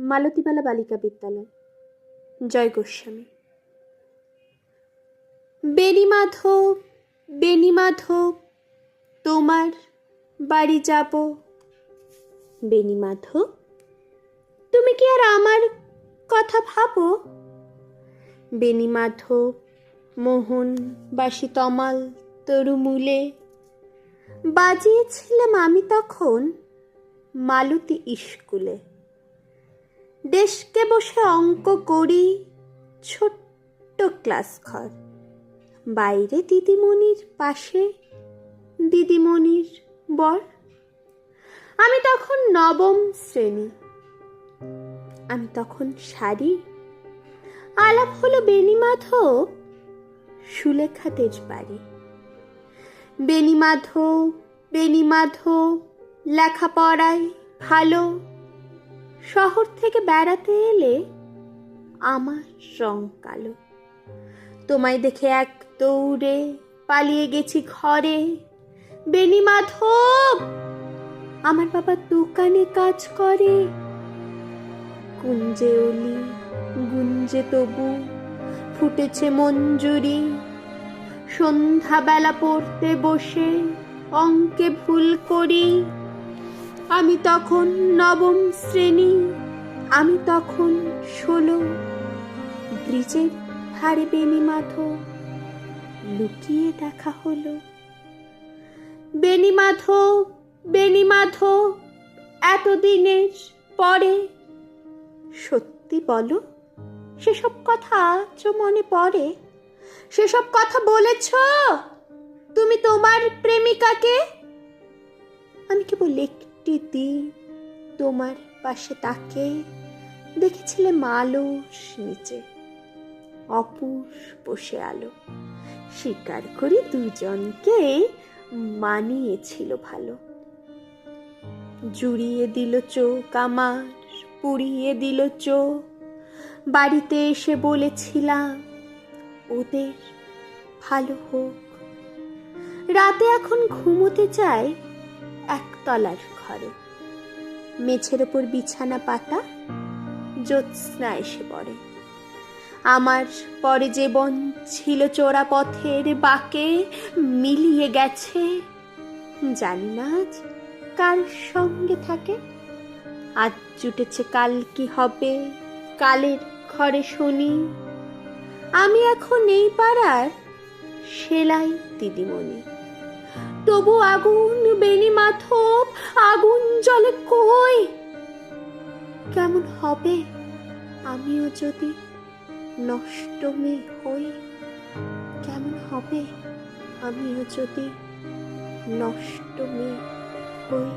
মালতীবালা বালিকা বিদ্যালয়। জয় গোস্বামী। বেণীমাধব বেণীমাধব তোমার বাড়ি যাব। বেণীমাধব তুমি কি আর আমার কথা ভাবো? বেণীমাধব মোহন বাসি তমাল তরুমূলে বাজিয়েছিলাম আমি তখন মালতী স্কুলে। ডেস্কে বসে অঙ্ক করি। ছোট্ট ক্লাস ঘর। বাইরে দিদিমণির পাশে দিদিমণির বর। আমি তখন নবম শ্রেণি। আমি তখন শাড়ি। আলাপ হলো বেণীমাধব সুলেখাদের বাড়ি বেণীমাধব বেণীমাধব লেখাপড়ায় ভালো। শহর থেকে বেড়াতে এলে আমার রং কালো। তোমায় দেখে এক দৌড়ে পালিয়ে গেছি ঘরে। বেণীমাধব আমার বাবা দোকানে কাজ করে। কুঞ্জে অলি গুঞ্জে তবু, ফুটেছে মঞ্জুরি। সন্ধ্যাবেলা পড়তে বসে অঙ্কে ভুল করি। আমি তখন নবম শ্রেণি, আমি তখন ষোলো। ব্রিজের ধারে বেণীমাধ লুকিয়ে দেখা হলো। বেণীমাধ বেণীমাধ এতদিনের পরে। সত্যি বলো, সেসব কথা আজও মনে পড়ে? সেসব কথা বলেছ? তুমি তোমার প্রেমিকাকে? আমি কেবল একটি দিন তোমার পাশে তাকে দেখেছিলে মালস নিচে। অপুষ বসে আলো। স্বীকার করি দুজনকে মানিয়েছিল ভালো। জুড়িয়ে দিল চোখ আমার, পুড়িয়ে দিল চোখ। বাড়িতে এসে বলেছিলাম, ওদের ভালো হোক। রাতে এখন ঘুমোতে চাই একতলার ঘরে। মেঝের ওপর বিছানা পাতা, জ্যোৎস্না এসে পড়ে। আমার পরে যে বন ছিল চোরা পথের বাকে, মিলিয়ে গেছে। জানি না আজ কার সঙ্গে থাকে। আজ জুটেছে কাল কি হবে, কালের ঘরে শুনি। আমি এখন এই পাড়ার সেলাই দিদিমণি। তবু আগুন মাথব আগুন জলে কই? কেমন হবে? আমিও যদি নষ্ট মেয়ে হই, কেমন হবে? আমিও যদি নষ্ট মেয়ে হই।